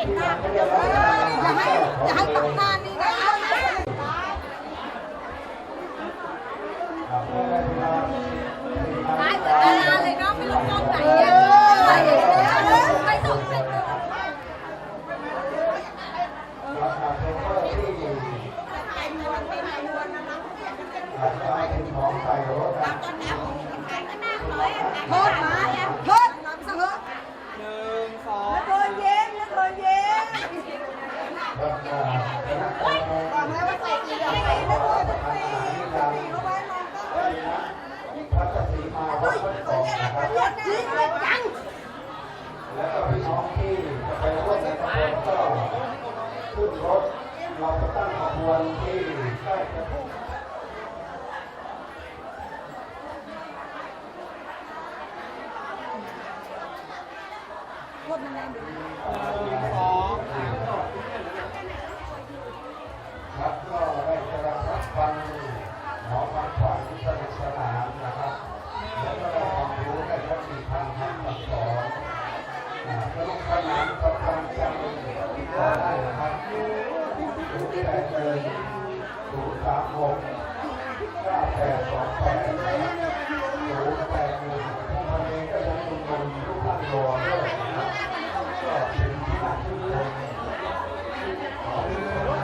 lahat lahat ng kanin แล้วก็พี่น้องที่ไปร่วมในขบวนก็ขึ้นรถเราจะตั้งขบวนที่ใกล้จะพุ่งโคตรแรงเล แปดหนึ่ศูนย์สามหกเก้าแปดสองแปดศูนย์แปดหนึ่งผู้พันเองก็ยังชุมะครับงที่นั่นทุกคร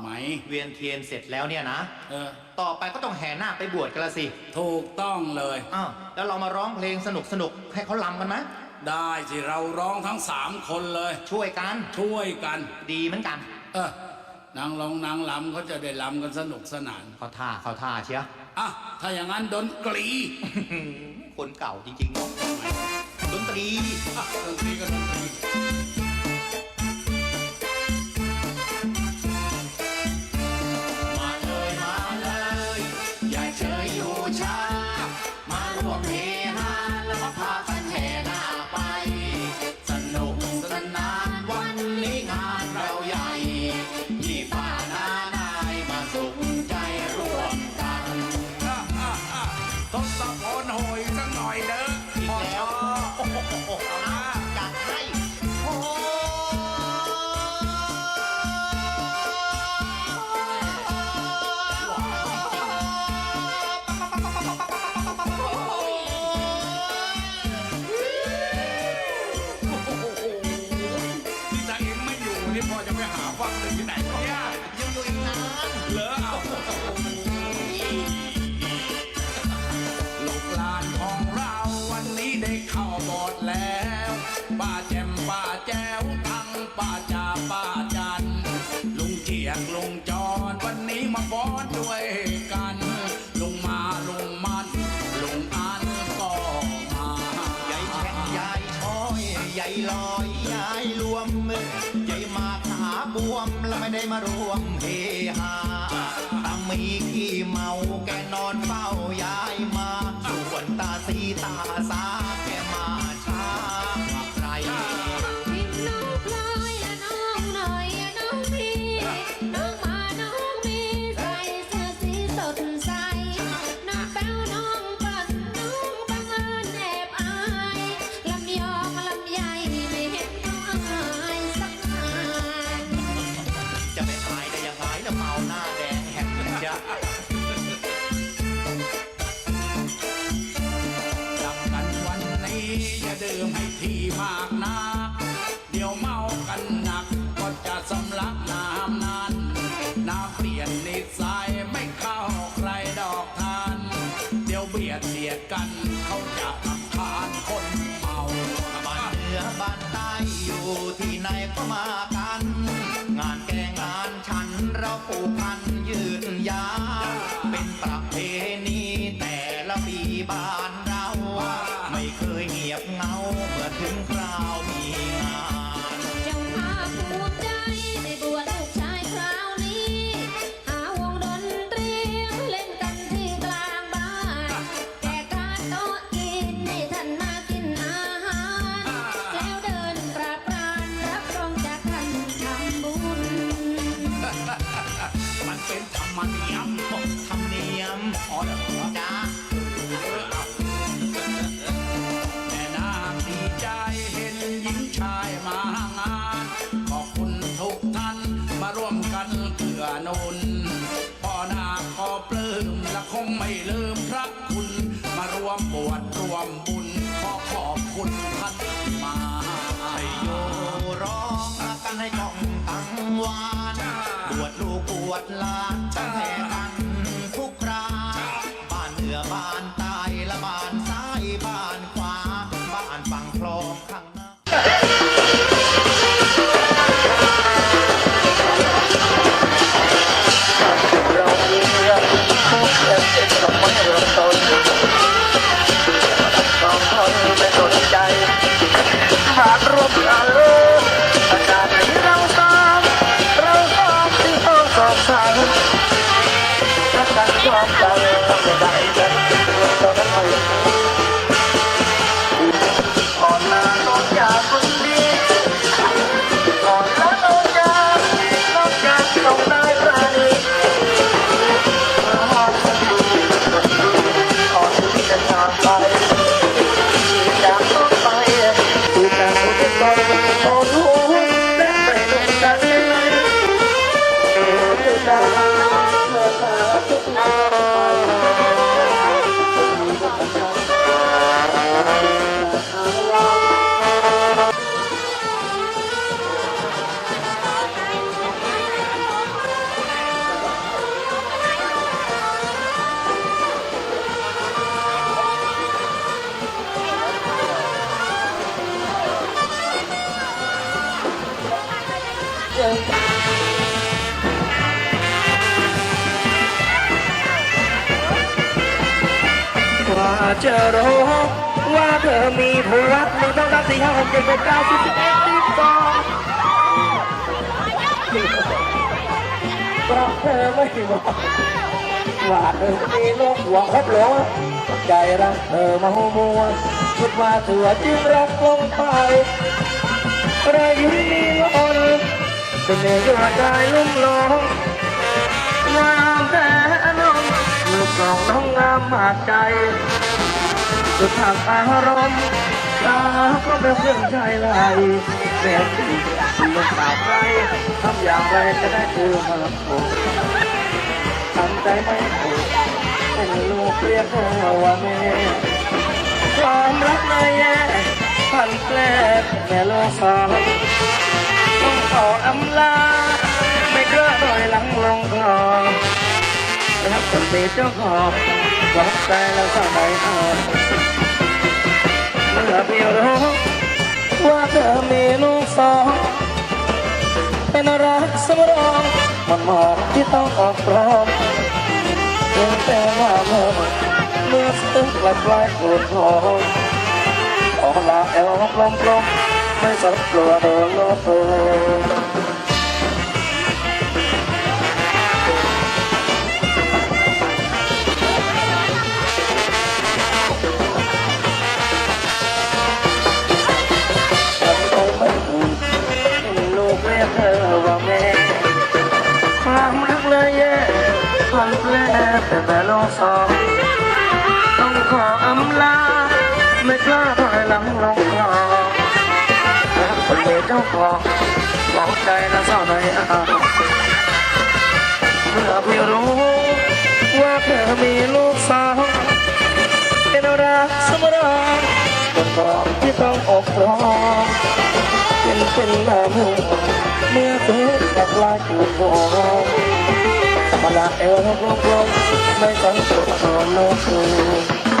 ไหม เวียนเทียนเสร็จแล้วเนี่ยนะ เออ ต่อไปก็ต้องแห่หน้าไปบวชกันละสิถูกต้องเลย อ้าวแล้วเรามาร้องเพลงสนุกสนุกให้เขาลำกันไหมได้สิเราร้องทั้งสามคนเลย ช่วยกันช่วยกัน ดีเหมือนกัน เออนางร้องนางลำเขาจะได้ลำกันสนุกสนานเขาท่าเขาท่าเชียว อะถ้าอย่างนั้นดนตรีคนเก่าจริงๆเนาดนตรีดนตรีก็ พ่อยังไม่หาฟังเลยที่ไหนวเนี่ยยังอยู่อีกนาน เหรอ เลยมารวมเฮฮาตั้งมีขี้เมาแกนอนเฝ้ายายมาส่วนตาสีตาสา มบุญขอขอบคุณท่านมาให้โยร้องกันให้กองตังวานปวดลูกปวดหลาน กว่าจะรู้ว่าเธอมีผัวหนึ่งสองสามสี่ห้าหกเจ็ดแปดเก้าสิบสิบเอ็ดสิบสองเพราะเธอไม่บอกว่าเธอมีลูกหัวครบหลงใจรักเธอมาหัวมัวคิดว่าเธอจึงรักลงไปรอยยิ้มมีล้น เป็นเนื้อหัวใจลุ่มหลงงามแต่นมมือกลองน้องงามมากใจสุดทางอารมณ์ตาก็เป็นเพื่อนใจไหลแม่ที่ลูกสาวใครทำอย่างไรจะได้เธอมาโอ้ทำใจไม่ถูกเป็นลูกเรียกเธอว่าแม่ความรักในแย่พันแปลแม่โลกสองต้อง ขออำลา ไม่กล้าลอยหลังลงคลองรักคนเป็นเจ้าของบอกใจแล้วเศร้าใจอ่อนเมื่อเพียงรู้ว่าเธอมีลูกสองเป็นรักสมรองมันหมอกที่ต้องออกพร้อมเพียงแต่ว่าเมื่อเมื่อสึกปลายปลายปวดท้องออกลาเอวกลกลมๆ ไม่สักลัวโดนโลกโกทำใจไม่ถูกลูกเธอว่าแม่ความรักเลยแย่ความแปลแต่แต่ลกสองต้อง จ้าของบอกใจและเศร้าในอาเมื่อพี่รู้ ว่าเธอมีลูกสาวเป็นรักสมรองคนบอกที่ต้องอกร้องเป็นเป็นหน้ามือเมื่อเธอกับลายจูบองมาละเอวกลมกลมไม่ต้องตัวหอมโลก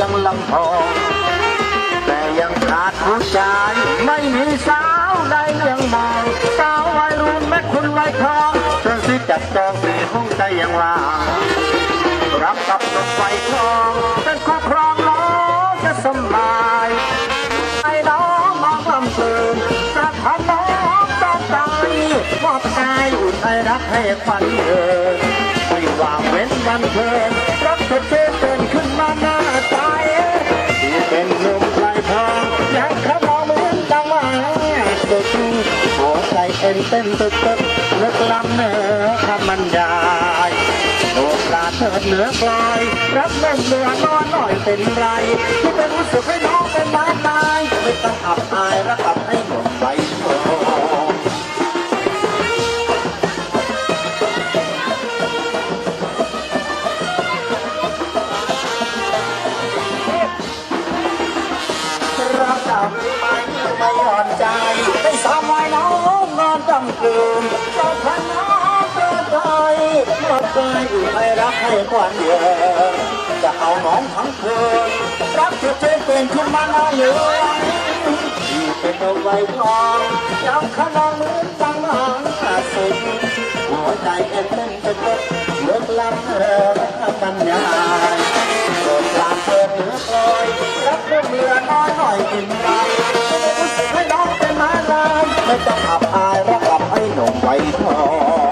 ยงลำพองแต่ยังขาดหัวใจไม่มีสาวใดยังมองสาววัยรุ่นแม่คุณวัยทองเธอสิจับจองปีห้องใจยังว่างรับกับรถไฟทองเป็นครอบครองน้องจะสบายไอ้น้องมองลำเพลินกระทำน้องต้องตายมอบกายอุ่นไอรักให้ควันเดินไม่ว่างเว้นวันเพลินรักเธอเกินขึ้นมาหน้าตา เป็นหนุ่มไกลทองยังขมองเหมือนดังว่าสุดหัวใจเอ็นเต้นตึกตึกนึกล้ำเนื้อคำบรรยายโอกลาเถิดเหนือกลอยรับเล่นเรือนอนหน่อยเป็นไรที่เป็นรู้สึกให้น้องเป็นไม้ตายไม่ต้องอับอายระกับให้ รักดำไม่ไม่อ่อนใจไม่สามวัยน้องนอนดำคืนก็พันน้องเกินไปหมดใจอยู่ให้รักให้ควันเย็นจะเอาน้องทั้งคืนรักเธอเจนเป็นขึ้นมาหน้าเหลืองที่เป็นเอาไว้ทองยังขนองมือจังหางสิง หัวใจเอ็นเต้นเป็นเล็กเลิกลำเธอบรรยายโดปรานเธอเหนือกลอยรับเพื่อเรือน้อยหน่อยกินไรรู้สึกให้น้องเป็นมาลามไม่ต้องอับอายรักอับไอ้หนุ่มไว้ทอง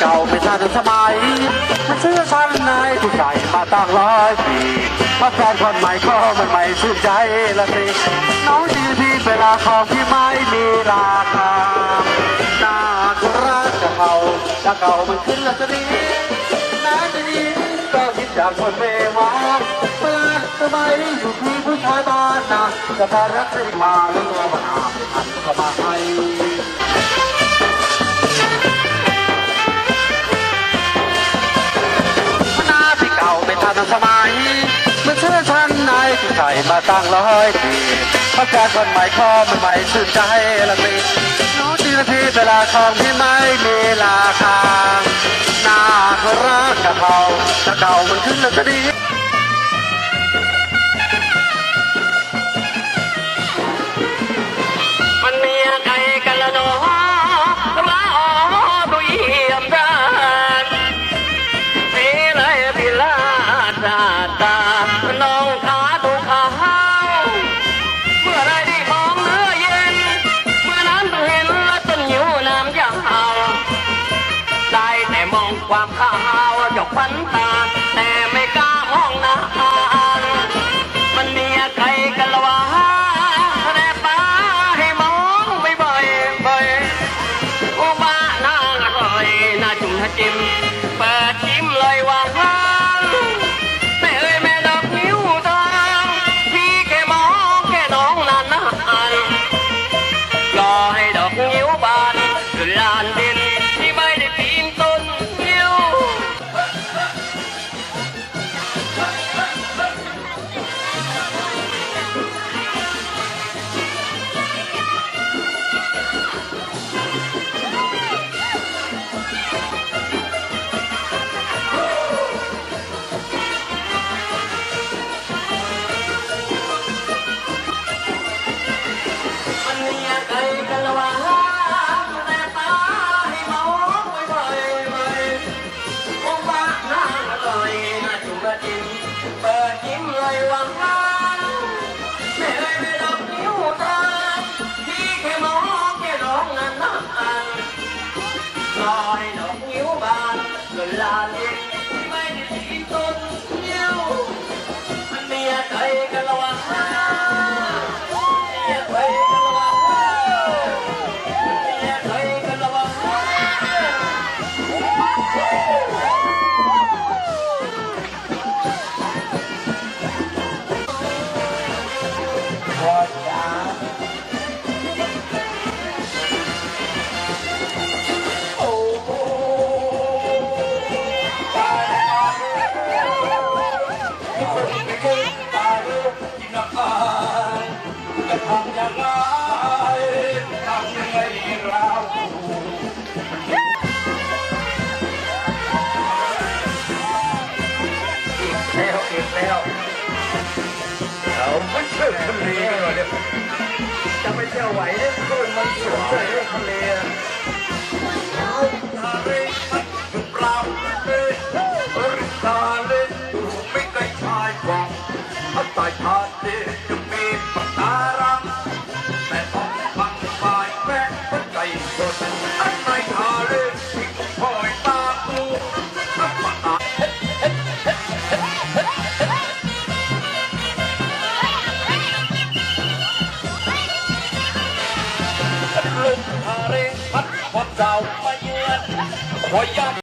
เก่าไม่ทันสมัยมันเสื้อชั้นนายที่ใส่มาตั้งร้อยปีมาแฟนคนใหม่ก็มันไม่ชื่นใจละสิน้องดีที่เวลาของที่ไม่มีราคาหน้าก็รักจะเขาจะเก่ามันขึ้นละจะดีน่าจะดีก็คิดจากคนเมวาเมื่อสมัยอยู่ที่ผู้ชายบ้านนะจะแพารักใครมาแล้วก็มาอาบอันก็มาให้ ทันสมัยเมื่อเชื่อชั้นนายที่ใส่มาตั้งร้อยปีพักการคนใหม่ข้อมันใหม่สื่นใจละมีน้องทีละทีเวลาทองที่ไม่มีราคาหน้ารักกะเขราตะเก่ามันขึ้นแล้วก็ดี ความข้า เก่ามาเยือนคอยย้ำ